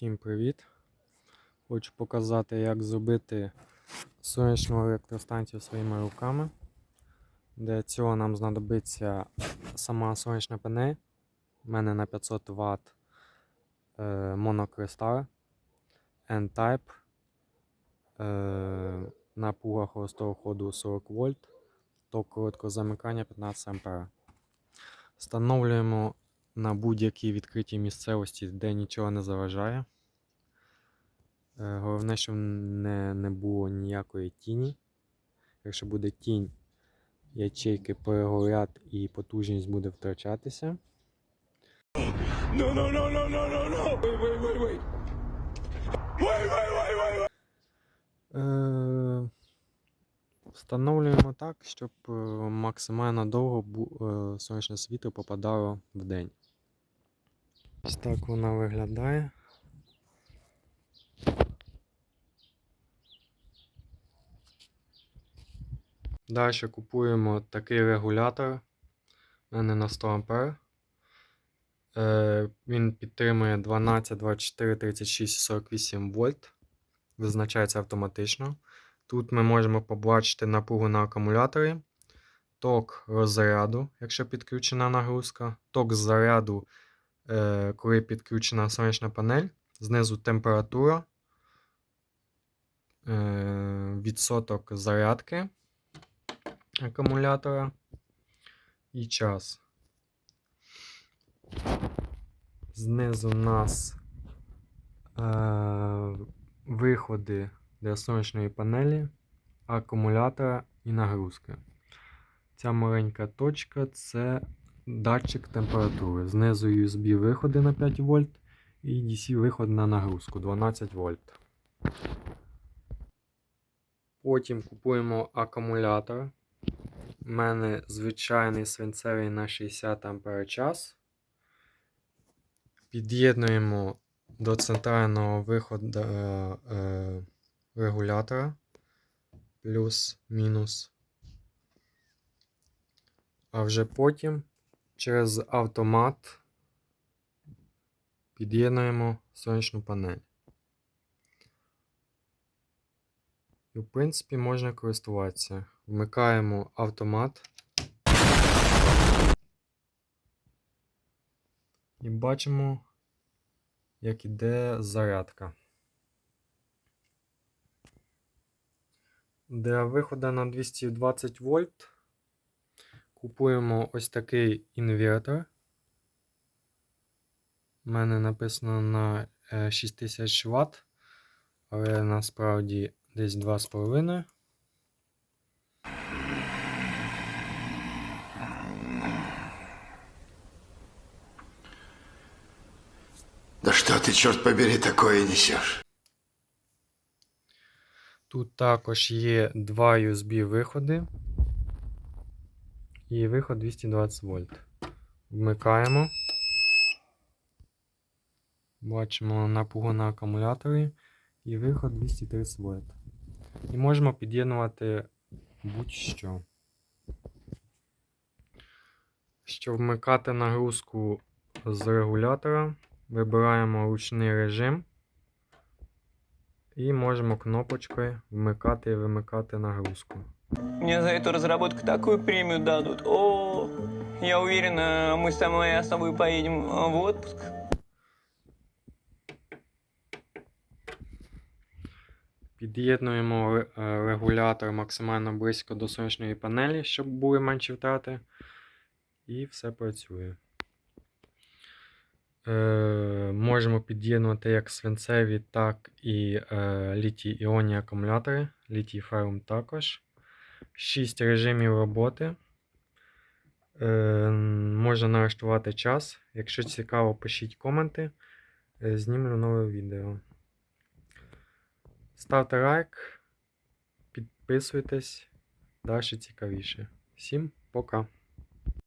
Всім привіт! Хочу показати, як зробити сонячну електростанцію своїми руками. Для цього нам знадобиться сама сонячна панель. У мене на 500 Вт е, монокристал N-Type. Е, напруга холостого ходу 40 вольт, ток короткого замикання 15 А. Встановлюємо на будь-якій відкритій місцевості, де нічого не заважає. Е, Головне, щоб не, не було ніякої тіні. Якщо буде тінь, ячейки перегорять і потужність буде втрачатися. No, no, no, no, no, no, no. Wait, wait, wait, wait. Wait, wait, wait, wait, wait. Встановлюємо так, щоб е, максимально довго е, сонячне світло попадало в день. Ось так вона виглядає. Далі купуємо такий регулятор. У мене на 100 А. Е, він підтримує 12, 24, 36 48 вольт. Визначається автоматично. Тут ми можемо побачити напругу на акумуляторі, ток розряду, якщо підключена нагрузка, ток заряду, е, коли підключена сонячна панель, знизу температура, е, відсоток зарядки акумулятора. І час. Знизу у нас е, виходи для сонячної панелі, акумулятора і нагрузки. Ця маленька точка це датчик температури. Знизу USB виходи на 5 вольт і DC виход на нагрузку 12 вольт. Потім купуємо акумулятор. У мене звичайний свинцевий на 60 Ах. Під'єднуємо до центрального виходу е, е, регулятора плюс-мінус. А вже потім через автомат під'єднуємо сонячну панель. І, в принципі, можна користуватися. Вмикаємо автомат. І бачимо, як іде зарядка. Для виходу на 220 вольт купуємо ось такий інвертор. У мене написано на е, 6000 Вт, але насправді десь 2,5. Да что ты, черт побери, такое несешь? Тут також є два USB виходи і виход 220 вольт. Вмикаємо. Бачимо напругу на акумуляторі і виход 230 вольт. І можемо під'єднувати будь-що. Щоб вмикати нагрузку з регулятора, вибираємо ручний режим. І можемо кнопочкою вмикати і вимикати нагрузку. Мне за эту разработку такую премию дадут. О, я уверена, мы с тобой, с тобой поедем э, в отпуск. Під'єднуємо ре- е, регулятор максимально близько до сонячної панелі, щоб були менші втрати. І все працює. Е, можемо під'єднувати як свинцеві, так і е, літій іонні акумулятори, літій ферум також. 6 режимів роботи. Е, можна налаштувати час. Якщо цікаво, пишіть коменти. Е, знімлю нове відео. Ставте лайк, підписуйтесь, далі цікавіше. Всім пока!